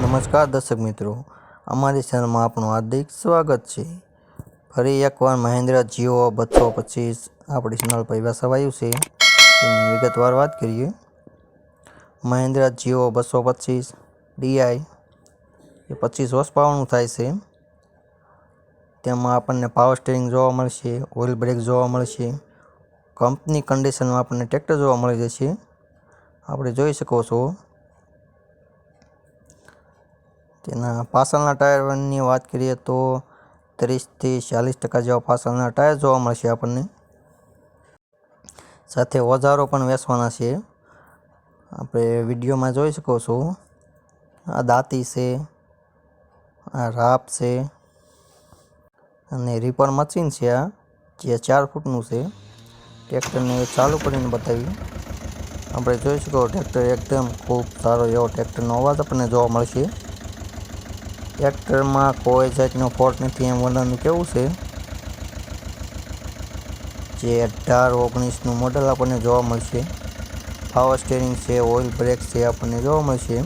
નમસ્કાર દર્શક મિત્રો, અમારી ચેનલમાં આપનું હાર્દિક સ્વાગત છે. ફરી એકવાર મહેન્દ્ર જીઓ બસો પચીસ આપણી ચેનલ પર વસાવાયું છે. તેની વિગતવાર વાત કરીએ. મહેન્દ્ર જીઓ બસો પચીસ ડીઆઈ એ પચીસ હોર્સ પાવરનું થાય છે. તેમાં આપણને પાવર સ્ટેરિંગ જોવા મળશે ઓઇલ બ્રેક જોવા મળશે કંપની કન્ડિશનમાં આપણને ટ્રેક્ટર જોવા મળી જશે. આપણે જોઈ શકો છો તેના પાછળના ટાયરની વાત કરીએ તો ત્રીસથી ચાલીસ ટકા જેવા પાછળના ટાયર જોવા મળશે આપણને. સાથે ઓજારો પણ વેચવાના છે. આપણે વિડીયોમાં જોઈ શકો છો. આ દાંતી છે, આ રાપ છે અને રીપર મશીન છે આ, જે ચાર ફૂટનું છે. ટ્રેક્ટરને ચાલુ કરીને બતાવી. આપણે જોઈ શકો ટ્રેક્ટર એકદમ ખૂબ સારો એવો ટ્રેક્ટરનો અવાજ આપણને જોવા મળશે. ટ્રેક્ટરમાં કોઈ જાતનો ફોલ્ટ નથી, એમ વલણનું કેવું છે? જે અઢાર, ઓગણીસનું મોડલ આપણને જોવા મળશે. પાવર સ્ટેરિંગ છે ઓઇલ બ્રેક છે, આપણને જોવા મળશે.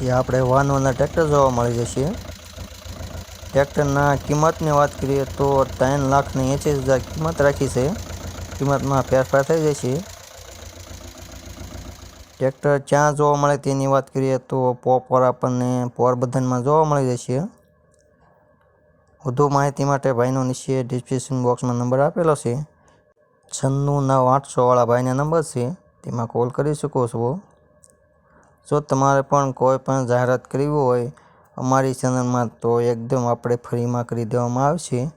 જે આપણે વાનવાના ટ્રેક્ટર જોવા મળી જશે. ટ્રેક્ટરના કિંમતની વાત કરીએ તો ત્રણ લાખની એંસી હજાર કિંમત રાખી છે. કિંમતમાં ફેરફાર થઈ જશે. ટ્રેક્ટર ક્યાં જોવા મળે તેની વાત કરીએ તો પોપર આપણને પોરબંદરમાં જોવા મળી જશે વધુ માહિતી માટે ભાઈનો નીચે ડિસ્ક્રિપ્શન બોક્સમાં નંબર આપેલો છે. છન્નું નવ આઠસોવાળા ભાઈના નંબર છે, તેમાં કોલ કરી શકો છો. જો તમારે પણ કોઈ પણ જાહેરાત કરવી હોય, અમારી ચેનલમાં તો એકદમ આપણે ફ્રીમાં કરી દેવામાં આવશે.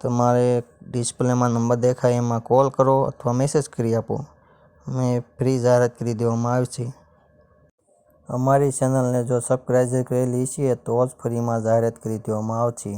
તમારે ડિસ્પ્લેમાં નંબર દેખાય એમાં કોલ કરો અથવા મેસેજ કરી આપો. અમે ફ્રી જાહેરાત કરી દેવામાં આવશે અમારી ચેનલને જો સબસ્ક્રાઈબ કરેલી છે તો જ ફ્રીમાં જાહેરાત કરી દેવામાં આવશે.